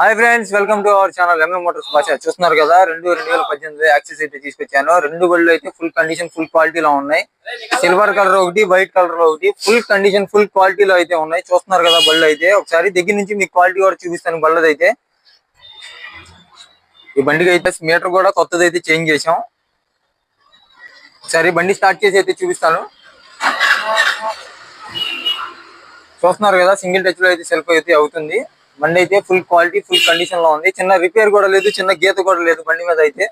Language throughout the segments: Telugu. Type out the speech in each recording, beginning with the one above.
Hi friends welcome to our channel MM motors భాష చూస్తున్నారు కదా రెండు రెండు వేల పద్దెనిమిది యాక్సెస్ అయితే తీసుకొచ్చాను. రెండు బళ్ళు అయితే ఫుల్ కండిషన్ ఫుల్ క్వాలిటీలో ఉన్నాయి. సిల్వర్ కలర్ ఒకటి వైట్ కలర్ ఒకటి ఫుల్ కండిషన్ ఫుల్ క్వాలిటీలో అయితే ఉన్నాయి. చూస్తున్నారు కదా బళ్ళు అయితే. ఒకసారి దగ్గర నుంచి మీకు క్వాలిటీ కూడా చూపిస్తాను బళ్ళది అయితే. ఈ బండికి అయితే మీటర్ కూడా కొత్తది అయితే చేంజ్ చేసాం ఒకసారి బండి స్టార్ట్ చేసి అయితే చూపిస్తాను. చూస్తున్నారు కదా సింగిల్ టచ్లో అయితే సెల్ఫ్ అయితే అవుతుంది. బండి అయితే ఫుల్ క్వాలిటీ ఫుల్ కండిషన్లో ఉంది. చిన్న రిపేర్ కూడా లేదు చిన్న గీత కూడా లేదు బండి మీద అయితే.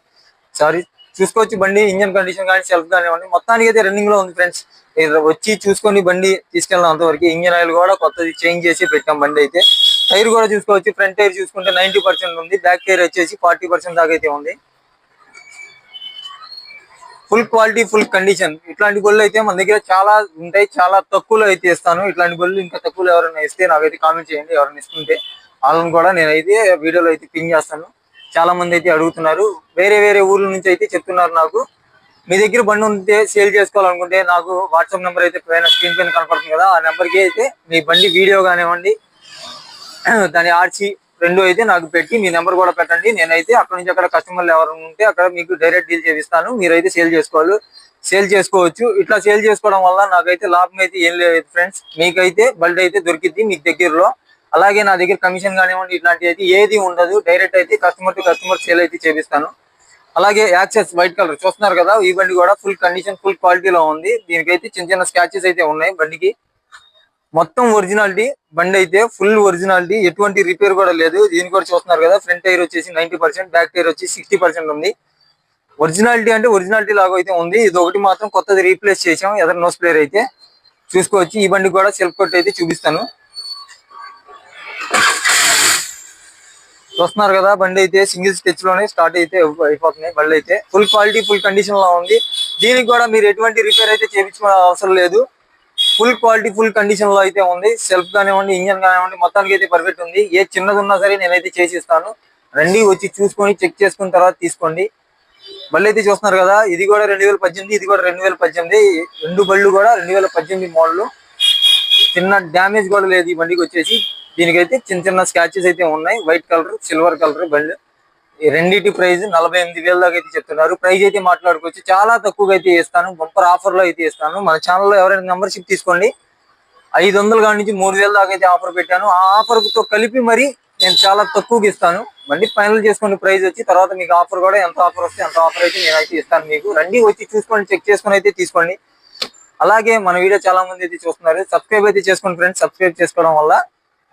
సారీ చూసుకోవచ్చు బండి ఇంజన్ కండిషన్ కానీ సెల్ఫ్ కానివ్వండి. మొత్తానికి అయితే రన్నింగ్లో ఉంది ఫ్రెండ్స్ వచ్చి చూసుకొని బండి తీసుకెళ్ళిన అంతవరకు. ఇంజన్ ఆయిల్ కూడా కొత్తది చేంజ్ చేసి పెట్టాం బండి అయితే. టైర్ కూడా చూసుకోవచ్చు. ఫ్రంట్ టైర్ చూసుకుంటే నైన్టీ ఉంది. బ్యాక్ టైర్ వచ్చేసి ఫార్టీ దాకా అయితే ఉంది. Full quality full condition. ఇట్లాంటి గొల్లు అయితే మన దగ్గర చాలా ఉంటాయి చాలా తక్కువలో అయితే ఇస్తాను. ఇట్లాంటి గొల్లు ఇంకా తక్కువలో ఎవరైనా ఇస్తే నాకైతే కామెంట్ చేయండి. ఎవరైనా ఇస్తుంటే వాళ్ళని కూడా నేనైతే వీడియోలో అయితే పిన్ చేస్తాను. చాలా మంది అయితే అడుగుతున్నారు. వేరే వేరే ఊర్ల నుంచి అయితే చెప్తున్నారు నాకు. మీ దగ్గర బండి ఉంటే సేల్ చేసుకోవాలనుకుంటే నాకు వాట్సాప్ నెంబర్ అయితే పైన స్క్రీన్ పైన కనపడుతుంది కదా. ఆ నెంబర్కి అయితే మీ బండి వీడియో కానివ్వండి దాని ఆర్చి రెండు అయితే నాకు పెట్టి మీ నెంబర్ కూడా పెట్టండి. నేనైతే అక్కడ నుంచి అక్కడ కస్టమర్లు ఎవరు ఉంటే అక్కడ మీకు డైరెక్ట్ డీల్ చేపిస్తాను. మీరైతే సేల్ చేసుకోవాలి. సేల్ చేసుకోవచ్చు. ఇట్లా సేల్ చేసుకోవడం వల్ల నాకైతే లాభం అయితే ఏం లేదు ఫ్రెండ్స్. మీకైతే బల్డ్ అయితే దొరికిద్ది మీకు దగ్గరలో. అలాగే నా దగ్గర కమిషన్ కానివ్వండి ఇట్లాంటివి అయితే ఏది ఉండదు. డైరెక్ట్ అయితే కస్టమర్ టు కస్టమర్ సేల్ అయితే చేపిస్తాను. అలాగే యాక్సెస్ వైట్ కలర్ చూస్తున్నారు కదా ఈ బండి కూడా ఫుల్ కండిషన్ ఫుల్ క్వాలిటీలో ఉంది. దీనికైతే చిన్న చిన్న స్క్రాచెస్ అయితే ఉన్నాయి బండికి. మొత్తం ఒరిజినాలిటీ బండి అయితే ఫుల్ ఒరిజినాలిటీ ఎటువంటి రిపేర్ కూడా లేదు. దీని కూడా చూస్తున్నారు కదా ఫ్రంట్ టైర్ వచ్చేసి నైన్టీ పర్సెంట్ బ్యాక్ టైర్ వచ్చి సిక్స్టీ పర్సెంట్ ఉంది. ఒరిజినాలిటీ అంటే ఒరిజినాలిటీ లాగా అయితే ఉంది. ఇది ఒకటి మాత్రం కొత్తది రీప్లేస్ చేసాం ఎదర్ నోస్ ప్లేయర్ అయితే చూసుకోవచ్చు. ఈ బండి కూడా సెల్ఫ్ కొట్ అయితే చూపిస్తాను. చూస్తున్నారు కదా బండి అయితే సింగిల్ స్టెచ్లోనే స్టార్ట్ అయితే అయిపోతున్నాయి. బండి అయితే ఫుల్ క్వాలిటీ ఫుల్ కండిషన్లో ఉంది. దీనికి కూడా మీరు ఎటువంటి రిపేర్ అయితే చేయించుకునే అవసరం లేదు. ఫుల్ క్వాలిటీ ఫుల్ కండిషన్లో అయితే ఉంది. సెల్ఫ్ కానివ్వండి ఇంజన్ కానివ్వండి మొత్తానికి అయితే పర్ఫెక్ట్ ఉంది. ఏ చిన్నది ఉన్నా సరే నేనైతే చేసి ఇస్తాను రండి వచ్చి చూసుకొని చెక్ చేసుకున్న తర్వాత తీసుకోండి. బళ్ళు అయితే చూస్తున్నారు కదా ఇది కూడా రెండు వేల పద్దెనిమిది ఇది కూడా రెండు వేల పద్దెనిమిది. రెండు బళ్ళు కూడా రెండు వేల పద్దెనిమిది మోడల్. చిన్న డ్యామేజ్ కూడా లేదు ఈ బండికి వచ్చేసి. దీనికైతే చిన్న చిన్న స్క్రాచెస్ అయితే ఉన్నాయి. వైట్ కలర్ సిల్వర్ కలర్ బళ్ళు ఈ రెండింటి ప్రైస్ నలభై ఎనిమిది వేల దాకా అయితే చెప్తున్నారు. ప్రైజ్ అయితే మాట్లాడుకోవచ్చు. చాలా తక్కువగా అయితే ఇస్తాను బంపర్ ఆఫర్లో అయితే ఇస్తాను మన ఛానల్లో ఎవరైనా మెంబర్షిప్ తీసుకోండి. ఐదు వందల కాడి నుంచి మూడు వేల దాకా అయితే ఆఫర్ పెట్టాను. ఆ ఆఫర్తో కలిపి మరి నేను చాలా తక్కువగా ఇస్తాను. మళ్ళీ ఫైనల్ చేసుకోండి ప్రైస్ వచ్చి. తర్వాత మీకు ఆఫర్ కూడా ఎంత ఆఫర్ వస్తే ఎంత ఆఫర్ అయితే నేనైతే ఇస్తాను మీకు. రండి వచ్చి చూసుకోండి చెక్ చేసుకొని అయితే తీసుకోండి. అలాగే మన వీడియో చాలా మంది అయితే చూస్తున్నారు. సబ్స్క్రైబ్ అయితే చేసుకోండి ఫ్రెండ్స్. సబ్స్క్రైబ్ చేసుకోవడం వల్ల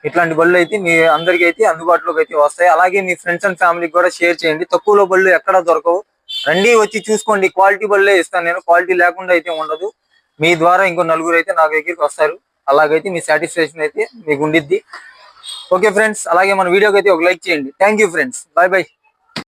ఇట్లాంటి బళ్ళు అయితే మీ అందరికి అయితే అందుబాటులోకి అయితే వస్తాయి. అలాగే మీ ఫ్రెండ్స్ అండ్ ఫ్యామిలీకి కూడా షేర్ చేయండి. తక్కువలో బళ్ళు ఎక్కడ దొరకవు. రండి వచ్చి చూసుకోండి. క్వాలిటీ బళ్ళే ఇస్తాను నేను. క్వాలిటీ లేకుండా అయితే ఉండదు. మీ ద్వారా ఇంకో నలుగురు అయితే నా దగ్గరికి వస్తారు. అలాగైతే మీ సాటిస్ఫాక్షన్ అయితే మీకు ఉండిద్ది. ఓకే ఫ్రెండ్స్ అలాగే మన వీడియోకి అయితే ఒక లైక్ చేయండి. Thank you friends bye bye